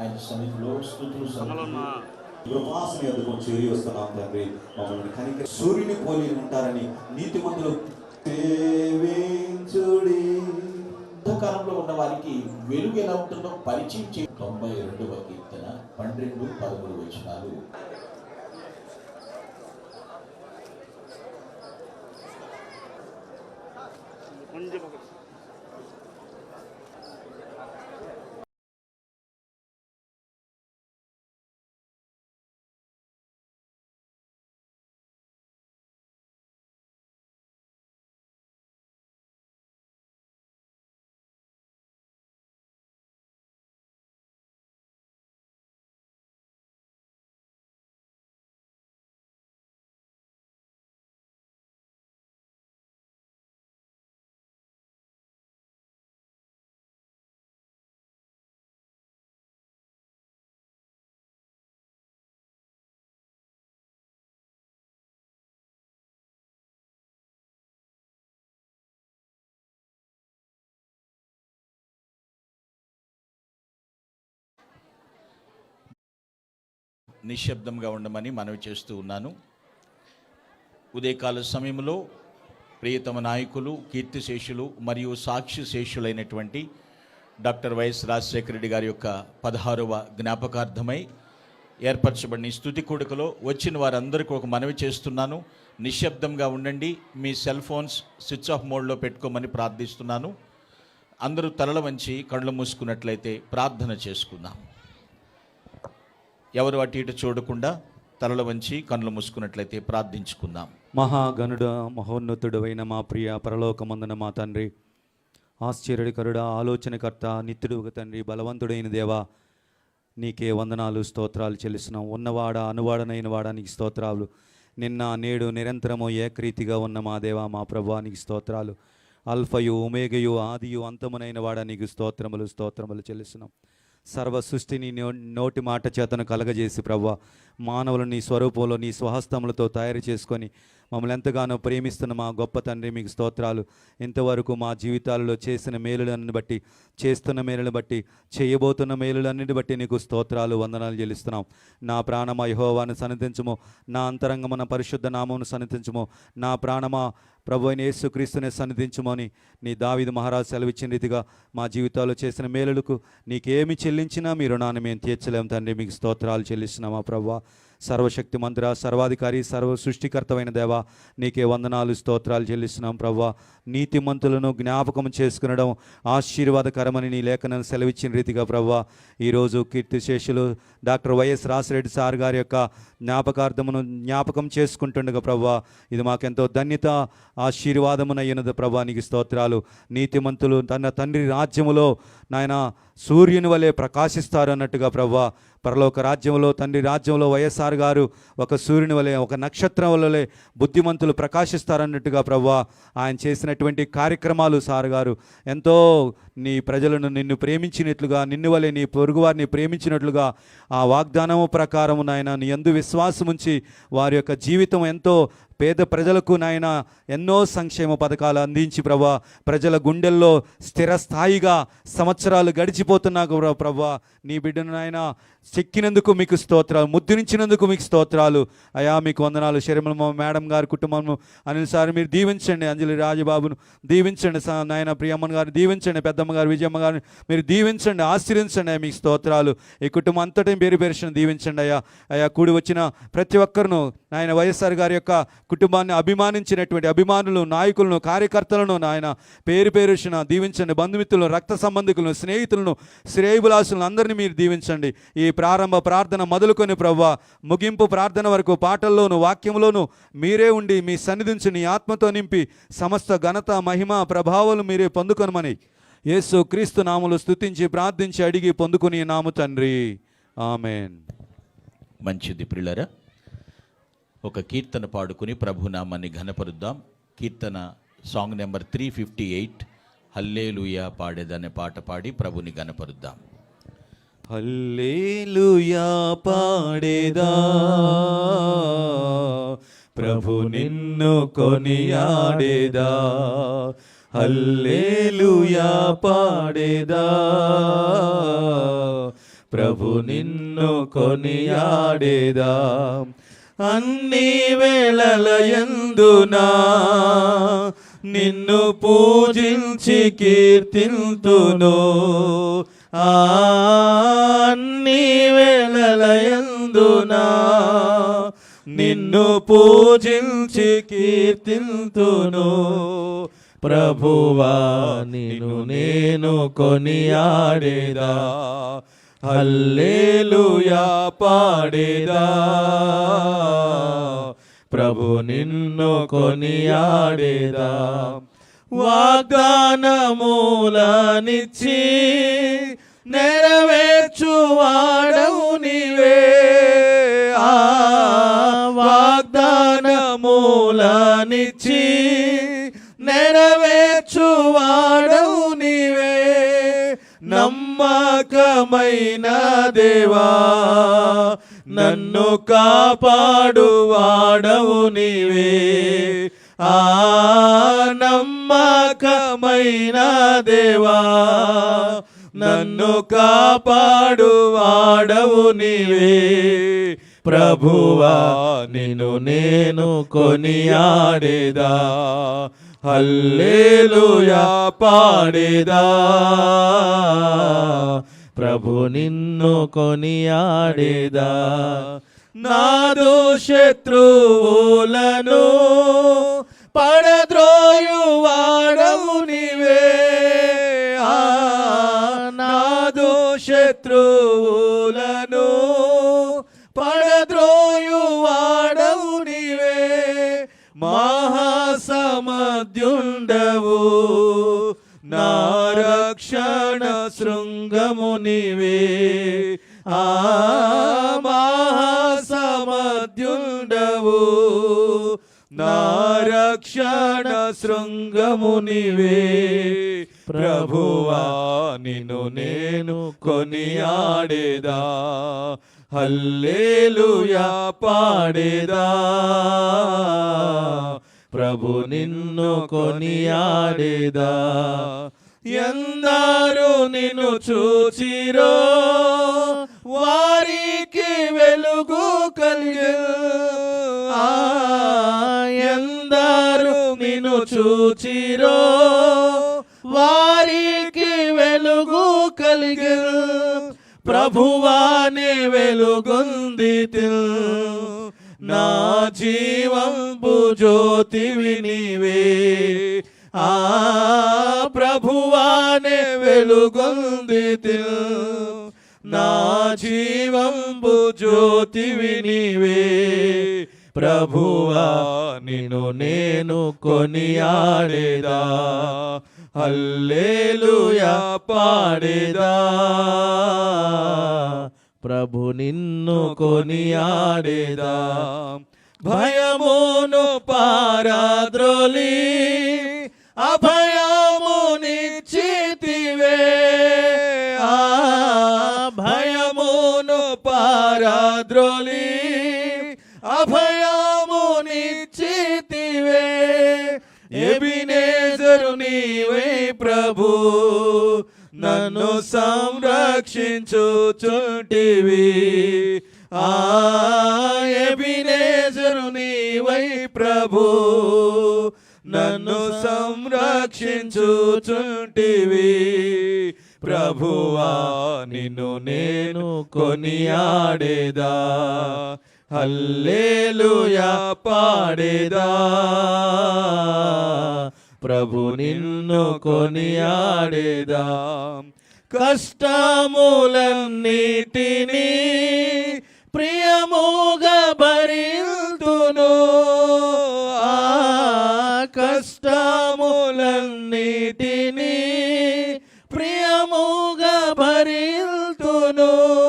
ఆయన సన్నిధిలో స్థుతులు కృపాసన ఎదుగు చేరి వస్తున్నాం తండ్రి. మమ్మల్ని కనిక సూర్యుని పోలి ఉంటారని నీతి మందులు సేవించుడి. అంధకారంలో ఉన్న వారికి వెలుగు ఎలా ఉంటుందో పరిచయం తొంభై రెండవ కీర్తన పన్నెండు పదమూడు 언제 먹어? నిశ్శబ్దంగా ఉండమని మనవి చేస్తూ ఉన్నాను. ఉదయకాల సమయంలో ప్రియతమ నాయకులు కీర్తిశేషులు మరియు సాక్షి శేషులైనటువంటి doctor Y S Rajasekhara Reddy గారి యొక్క పదహారవ జ్ఞాపకార్థమై ఏర్పరచబడిన స్థుతి కూడుకలో వచ్చిన వారందరికీ ఒక మనవి చేస్తున్నాను. నిశ్శబ్దంగా ఉండండి మీ సెల్ ఫోన్స్ స్విచ్ ఆఫ్ మోడ్లో పెట్టుకోమని ప్రార్థిస్తున్నాను. అందరూ తలల వంచి కళ్ళు మూసుకున్నట్లయితే ప్రార్థన చేసుకుందాం. ఎవరు అటు ఇటు చూడకుండా తలలు వంచి కళ్ళు మూసుకున్నట్లయితే ప్రార్థించుకుందాం. మహాగనుడ మహోన్నతుడు అయిన మా ప్రియ పరలోకమందున మా తండ్రి ఆశ్చర్యకరుడ ఆలోచనకర్త నిత్యుడు ఒక తండ్రి బలవంతుడైన దేవా నీకే వందనాలు స్తోత్రాలు చెల్లిస్తున్నాం. ఉన్నవాడ అనువాడనైన వాడా నీకు స్తోత్రాలు. నిన్న నేడు నిరంతరము ఏకరీతిగా ఉన్న మా దేవా మా ప్రభానికి స్తోత్రాలు. అల్ఫయు ఉమేగయు ఆదియు అంతమునైన వాడా నీకు స్తోత్రములు స్తోత్రములు చెల్లిస్తున్నాం. సర్వ సృష్టిని నో- నోటి మాట చేతను కలగజేసి ప్రవ్వ మానవులు నీ స్వరూపంలో నీ స్వహస్తములతో తయారు చేసుకొని మమ్మల్ని ఎంతగానో ప్రేమిస్తున్న మా గొప్ప తండ్రి మీకు స్తోత్రాలు. ఇంతవరకు మా జీవితాలలో చేసిన మేలులను బట్టి చేస్తున్న మేలును బట్టి చేయబోతున్న మేలులన్నిటి బట్టి నీకు స్తోత్రాలు వందనాలు చెల్లిస్తున్నాం. నా ప్రాణమ యహోవాను సన్నిధించము. నా అంతరంగమున పరిశుద్ధ నామమును సన్నిధించము. నా ప్రాణమా ప్రభు అయిన యేసుక్రీస్తునే సన్నిధించమని నీ దావిది మహారాజు సెలవిచ్చిన రీతిగా మా జీవితాల్లో చేసిన మేలులకు నీకేమి చెల్లించినా మీ రుణాన్ని మేము తీర్చలేము తండ్రి. మీకు స్తోత్రాలు చెల్లిస్తున్నామా ప్రభు. సర్వశక్తి మంత్ర సర్వాధికారి సర్వ సృష్టికర్తమైన దేవా నీకే వందనాలు స్తోత్రాలు చెల్లిస్తున్నాం ప్రవ్వా. నీతిమంతులను జ్ఞాపకం చేసుకునడం ఆశీర్వాదకరమని నీ లేఖనం సెలవిచ్చిన రీతిగా ప్రవ్వా. ఈరోజు కీర్తిశేషులు డాక్టర్ వైఎస్ రాసిరెడ్డి సార్ గారి యొక్క జ్ఞాపకార్థమును జ్ఞాపకం చేసుకుంటుండగా ప్రవ్వా ఇది మాకెంతో ధన్యత ఆశీర్వాదమునయ్యినది ప్రభా నీకు స్తోత్రాలు. నీతిమంతులు తన తండ్రి రాజ్యములో నాయన సూర్యుని వలె ప్రకాశిస్తారు అన్నట్టుగా ప్రవ్వా పరలోక రాజ్యంలో తండ్రి రాజ్యంలో వైఎస్ఆర్ గారు ఒక సూర్యుని వలె ఒక నక్షత్రం వలె బుద్ధిమంతులు ప్రకాశిస్తారన్నట్టుగా ప్రవ్వా ఆయన చేసినటువంటి కార్యక్రమాలు సార్ గారు ఎంతో నీ ప్రజలను నిన్ను ప్రేమించినట్లుగా నిన్ను వలె నీ పొరుగువారిని ప్రేమించినట్లుగా ఆ వాగ్దానము ప్రకారము నాయన నీ ఎందు విశ్వాసం ఉంచి వారి యొక్క జీవితం ఎంతో పేద ప్రజలకు నాయన ఎన్నో సంక్షేమ పథకాలు అందించి ప్రభా ప్రజల గుండెల్లో స్థిరస్థాయిగా సంవత్సరాలు గడిచిపోతున్నా ప్రభా నీ బిడ్డను నాయన చెక్కినందుకు మీకు స్తోత్రాలు ముద్రించినందుకు మీకు స్తోత్రాలు. అయా మీకు వందనాలు. శరీరం మేడం గారి కుటుంబము అనిల్ సార్ మీరు దీవించండి. అంజలి రాజబాబును దీవించండి. నాయన ప్రియమ్మన్ గారు దీవించండి. పెద్దమ్మ గారు విజయమ్మ గారిని మీరు దీవించండి. ఆశ్రయించండి. అయ్యా మీకు స్తోత్రాలు. ఈ కుటుంబం అంతటి పేరు పేరుషన్ దీవించండి. అయ్యా అయ్యా కూడి వచ్చిన ప్రతి ఒక్కరును నాయన వైఎస్ఆర్ గారి యొక్క కుటుంబాన్ని అభిమానించినటువంటి అభిమానులు నాయకులను కార్యకర్తలను నాయన పేరు పేరుషిన దీవించండి. బంధుమిత్రులను రక్త సంబంధికులను స్నేహితులను శ్రేయబులాసులను అందరినీ మీరు దీవించండి. ఈ ప్రారంభ ప్రార్థన మొదలుకొని ప్రవ్వ ముగింపు ప్రార్థన వరకు పాటల్లోను వాక్యంలోను మీరే ఉండి మీ సన్నిధించి నీ ఆత్మతో నింపి సమస్త ఘనత మహిమ ప్రభావాలు మీరే పొందుకొనమని యేసు క్రీస్తు నాములు స్థుతించి ప్రార్థించి అడిగి పొందుకుని నాము తండ్రి. ఆమెన్. మంచిది పిల్లరా ఒక కీర్తన పాడుకుని ప్రభునామాన్ని ఘనపరుద్దాం. కీర్తన song number three fifty eight hallelujah పాడేదనే పాట పాడి ప్రభుని ఘనపరుద్దాం. హల్లేలుయా పాడేదా? ప్రభు నిన్ను కొనియాడేదా? హల్లేలుయా పాడేదా? ప్రభు నిన్ను కొనియాడేదా? అన్ని వేళలయందునా నిన్ను పూజించి కీర్తిల్తును అన్ని వేళలయందునా నిన్ను పూజించి కీర్తిల్తును ప్రభువా నిన్ను నేను కొనియాడేదా? హల్లేలుయా పాడేదా. ప్రభు నిన్ను కొనియాడేదా. వాగ్దానమూలనిచ్చి నెరవేర్చువాడవు నీవే. ఆ వాగ్దానమూలనిచ్చి నమ్మకమైన దేవా నన్ను కాపాడువాడవు నీవే. ఆ నమ్మకమైన దేవా నన్ను కాపాడువాడవు నీవే. ప్రభువా నిన్ను నేను కొనియాడేదా హల్లేలుయా పాడేదా. ప్రభు నిన్ను కొనియాడేదా? నాదు శత్రువులను పడద్రోయువాడవు నీవే. ఆ, నాదు శత్రువులను ఉండవు. నా రక్షణ శృంగము నీవే. ప్రభువా నిన్ను నేను కొనియాడేదా? హల్లేలుయా పాడేదా? ప్రభు నిన్ను కొనియాడేదా? ఎందారు నిన్ను చూచిరో? వారికి వెలుగు కలిగే. ఆ ఎందరు నిన్ను చూచిరో. వారికి వెలుగు కలిగే. ప్రభువానే వెలుగుంది నా జీవంబు జ్యోతివి నీవే. ఆ ప్రభువానే వెలుగొంది నా జీవంబు జ్యోతివి నీవే. ప్రభువా నిను నేను కొనియాడేదా. హల్లేలుయా పాడేదా. ప్రభు నిన్ను కొనియాడేదా. భయమును పారాద్రోలి అభయము భయమును అభయాము అభయము నిశ్చితివే. ఎబినేజరు నీవే ప్రభు నన్ను సంరక్షించుచుంటివి ఆ ఎబినేజరు నీవై ప్రభు నన్ను సంరక్షించుచుంటివి ప్రభువా నిన్ను నేను కొనియాడేదా? హల్లేలుయా పాడేదా? ప్రభు నిన్ను కొనియాడేదా? కష్టములన్నిటినీ ప్రియముగా